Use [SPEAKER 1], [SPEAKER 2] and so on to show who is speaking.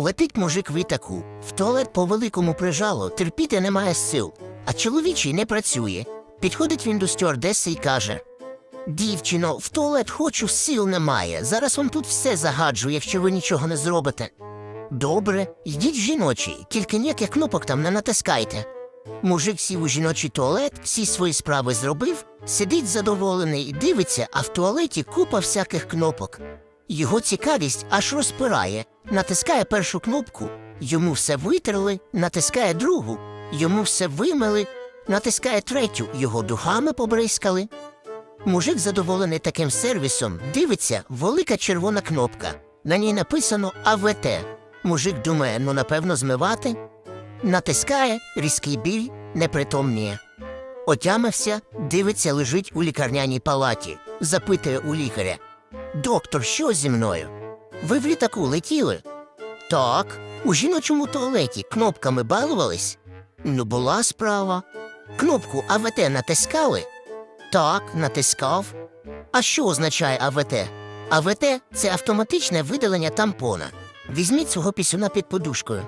[SPEAKER 1] Летить мужик в літаку, в туалет по великому прижало, терпіти немає сил, а чоловічий не працює. Підходить він до стюардеси і каже: Дівчино, в туалет хочу, сил немає. Зараз вам тут все загаджу, якщо ви нічого не зробите. Добре, йдіть жіночий, тільки ніяких кнопок там не натискайте. Мужик сів у жіночий туалет, всі свої справи зробив, сидить задоволений і дивиться, а в туалеті купа всяких кнопок. Його цікавість аж розпирає. Натискає першу кнопку, йому все витерли, натискає другу, йому все вимили, натискає третю, його духами побризкали. Мужик, задоволений таким сервісом, дивиться велика червона кнопка. На ній написано АВТ. Мужик думає, ну напевно, змивати. Натискає, різкий біль, непритомніє. Отямився, дивиться, лежить у лікарняній палаті, запитує у лікаря. Доктор, що зі мною? Ви в літаку летіли? Так, у жіночому туалеті кнопками балувались? Ну, була справа. Кнопку АВТ натискали? Так, натискав. А що означає АВТ? АВТ це автоматичне видалення тампона. Візьміть свого пісюна під подушкою.